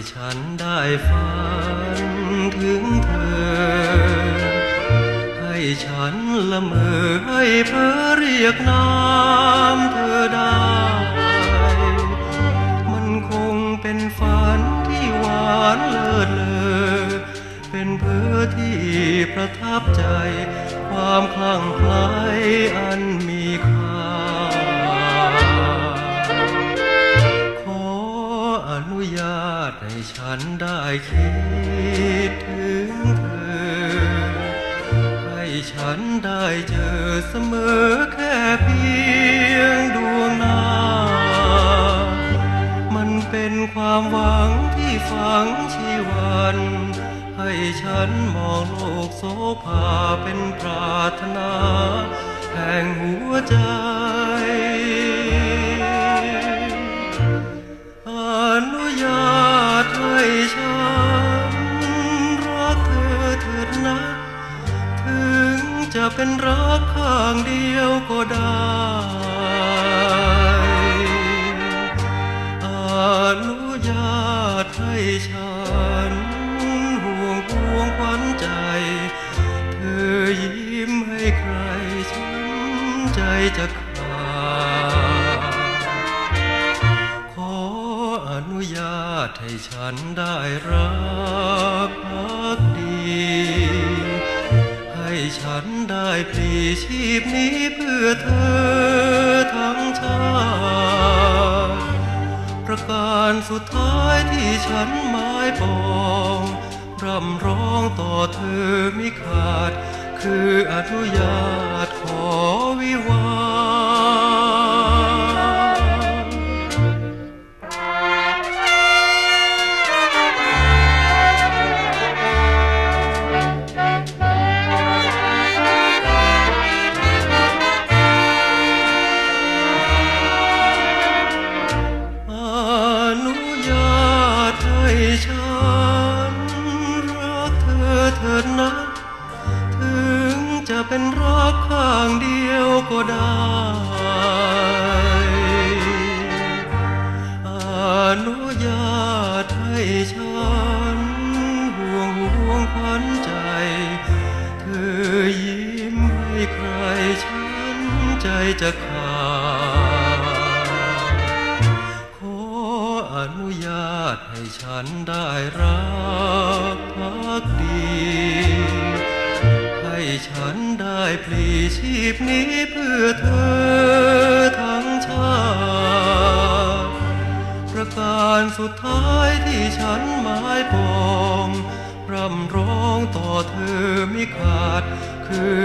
ให้ฉันได้ฝันถึงเธอให้ฉันละเมอให้เพ้อเรียกน้ำเธอได้ มันคงเป็นฝันที่หวานเลิศเลอ เป็นเพื่อที่ประทับใจ ความคลั่งไคล้าตให้ฉันได้คิดถึงเธอ ให้ฉันได้เจอเสมอแค่เพียงดวงหน้ามันเป็นความหวังที่ฝังชีวัน ให้ฉันมองโลกโสภาเป็นปรารถนา แห่งหัวใจ จะเป็นรักข้างเดียวก็ได้อนุญาตให้ฉันห่วงพวงขวัญใจ เธอยิ้มให้ใครฉันใจจะขาดขออนุญาตให้ฉันได้รัก นได้พลีชีพนี้เพื่อเธอทั้งชาติประการสุดท้ายที่ฉันหมายปองร่ำร้องต่อเธอไม่ขาด คืออนุญาตขอ จะเป็นรักข้างเดียวก็ได้อนุญาตให้ฉันห่วงห่วงขวัญใจเธอยิ้มให้ใครฉันใจจะขาดขออนุญาตให้ฉันได้รักพักดี ฉันได้พลีชีพนี้เพื่อเธอทั้งชาติประการสุดท้ายที่ฉันหมายปอง ร่ำร้องต่อเธอไม่ขาดคือ